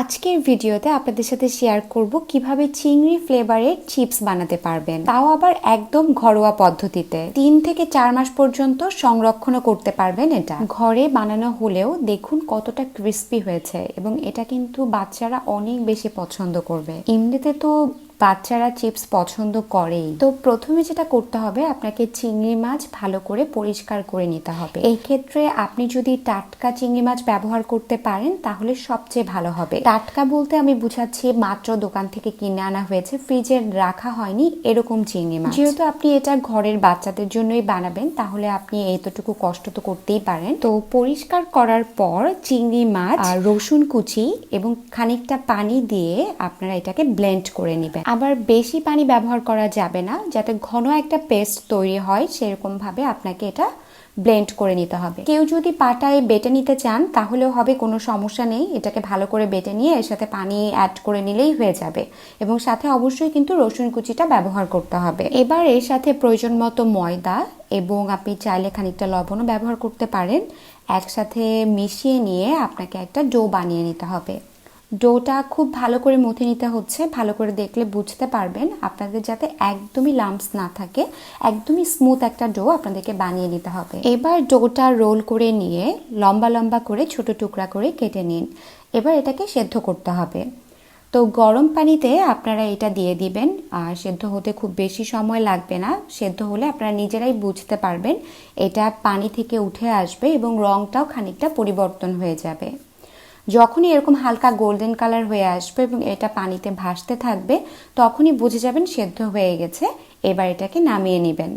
আজকের ভিডিওতে আপনাদের সাথে শেয়ার করব কীভাবে চিংড়ি ফ্লেভারের চিপস বানাতে পারবেন। তাও আবার একদম ঘরোয়া পদ্ধতিতে। তিন থেকে চার মাস পর্যন্ত সংরক্ষণও করতে পারবেন এটা। ঘরে বানানো হলেও দেখুন কতটা ক্রিস্পি হয়েছে এবং এটা কিন্তু বাচ্চারা অনেক বেশি পছন্দ করবে। এমনিতে তো বাচ্চারা চিপস পছন্দ করেই। তো প্রথমে যেটা করতে হবে, আপনাকে চিংড়ি মাছ ভালো করে পরিষ্কার করে নিতে হবে। এই ক্ষেত্রে আপনি যদি টাটকা চিংড়ি মাছ ব্যবহার করতে পারেন, তাহলে সবচেয়ে ভালো হবে। টাটকা বলতে আমি বুঝাচ্ছি, মাত্র দোকান থেকে কিনে আনা হয়েছে, ফ্রিজে রাখা হয়নি এরকম চিংড়ি মাছ। যেহেতু আপনি এটা ঘরের বাচ্চাদের জন্যই বানাবেন, তাহলে আপনি এতটুকু কষ্ট তো করতেই পারেন। তো পরিষ্কার করার পর চিংড়ি মাছ আর রসুন কুচি এবং খানিকটা পানি দিয়ে আপনারা এটাকে ব্লেন্ড করে নেবেন। আবার বেশি পানি ব্যবহার করা যাবে না, যাতে ঘন একটা পেস্ট তৈরি হয়, সেরকমভাবে আপনাকে এটা ব্লেন্ড করে নিতে হবে। কেউ যদি পাটায় বেটে নিতে চান, তাহলেও হবে, কোনো সমস্যা নেই। এটাকে ভালো করে বেটে নিয়ে এর সাথে পানি অ্যাড করে নিলেই হয়ে যাবে। এবং সাথে অবশ্যই কিন্তু রসুন কুচিটা ব্যবহার করতে হবে। এবার এর সাথে প্রয়োজন মতো ময়দা এবং আপনি চাইলে খানিকটা লবণও ব্যবহার করতে পারেন। একসাথে মিশিয়ে নিয়ে আপনাকে একটা ডো বানিয়ে নিতে হবে। ডোটা খুব ভালো করে মথে নিতে হচ্ছে, ভালো করে দেখলে বুঝতে পারবেন। আপনাদের যাতে একদমই লাম্পস না থাকে, একদমই স্মুথ একটা ডো আপনাদেরকে বানিয়ে নিতে হবে। এবার ডোটা রোল করে নিয়ে লম্বা লম্বা করে ছোট টুকরা করে কেটে নিন। এবার এটাকে সেদ্ধ করতে হবে। তো গরম পানিতে আপনারা এটা দিয়ে দিবেন। আর সেদ্ধ হতে খুব বেশি সময় লাগবে না। সেদ্ধ হলে আপনারা নিজেরাই বুঝতে পারবেন, এটা পানি থেকে উঠে আসবে এবং রংটাও খানিকটা পরিবর্তন হয়ে যাবে। যখনই এরকম হালকা গোল্ডেন কালার হয়ে আসবে এবং এটা পানিতে ভাসতে থাকবে, তখনই বুঝে যাবেন সেদ্ধ হয়ে গেছে। এবার এটাকে নামিয়ে নেবেন।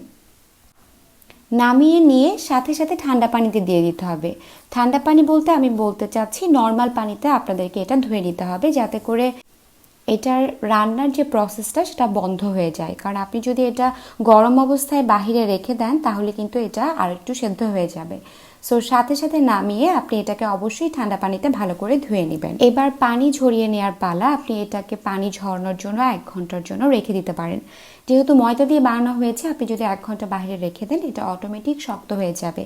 নামিয়ে নিয়ে সাথে সাথে ঠান্ডা পানিতে দিয়ে দিতে হবে। ঠান্ডা পানি বলতে আমি বলতে চাচ্ছি, নর্মাল পানিতে আপনাদেরকে এটা ধুয়ে নিতে হবে যাতে করে এটার রান্নার যে প্রসেসটা সেটা বন্ধ হয়ে যায়। কারণ আপনি যদি এটা গরম অবস্থায় বাহিরে রেখে দেন, তাহলে কিন্তু এটা আরেকটু সেদ্ধ হয়ে যাবে। সো সাথে সাথে নামিয়ে আপনি এটাকে অবশ্যই ঠান্ডা পানিতে ভালো করে ধুয়ে নেবেন। এবার পানি ঝরিয়ে নেওয়ার পালা আপনি এটাকে পানি ঝরানোর জন্য এক ঘণ্টার জন্য রেখে দিতে পারেন। যেহেতু ময়দা দিয়ে বানানো হয়েছে, আপনি যদি এক ঘণ্টা বাইরে রেখে দেন, এটা অটোমেটিক শক্ত হয়ে যাবে।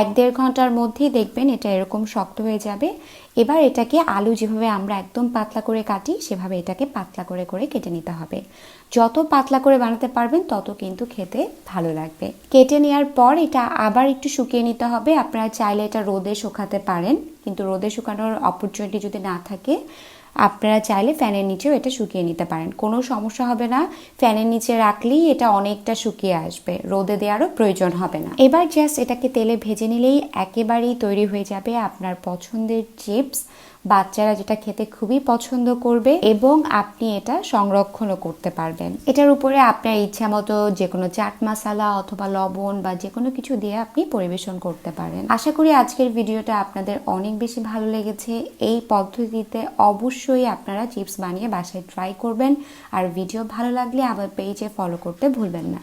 এক দেড় ঘণ্টার মধ্যেই দেখবেন এটা এরকম শক্ত হয়ে যাবে। এবার এটাকে আলু যেভাবে আমরা একদম পাতলা করে কাটি, সেভাবে এটাকে পাতলা করে করে কেটে নিতে হবে। যত পাতলা করে বানাতে পারবেন, তত কিন্তু খেতে ভালো লাগবে। কেটে নেওয়ার পর এটা আবার একটু শুকিয়ে নিতে হবে। আপনারা চাইলে এটা রোদে শুকাতে পারেন। কিন্তু রোদে শুকানোর অপরচুনিটি যদি না থাকে আপনারা চাইলে ফ্যানের নিচেও এটা শুকিয়ে নিতে পারেন। কোনো সমস্যা হবে না। ফ্যানের নিচে রাখলেই এটা অনেকটা শুকিয়ে আসবে। রোদে দেওয়ারও প্রয়োজন হবে না। এবার জাস্ট এটাকে তেলে ভেজে নিলেই একেবারেই তৈরি হয়ে যাবে আপনার পছন্দের চিপস। বাচ্চারা যেটা খেতে খুবই পছন্দ করবে এবং আপনি এটা সংরক্ষণও করতে পারবেন। এটার উপরে আপনার ইচ্ছা মতো যে কোনো চাট মশালা অথবা লবণ বা যে কোনো কিছু দিয়ে আপনি পরিবেশন করতে পারেন। আশা করি আজকের ভিডিওটা আপনাদের অনেক বেশি ভালো লেগেছে। এই পদ্ধতিতে অবশ্যই আপনারা চিপস বানিয়ে বাসায় ট্রাই করবেন। আর ভিডিও ভালো লাগলে আমার পেজে ফলো করতে ভুলবেন না।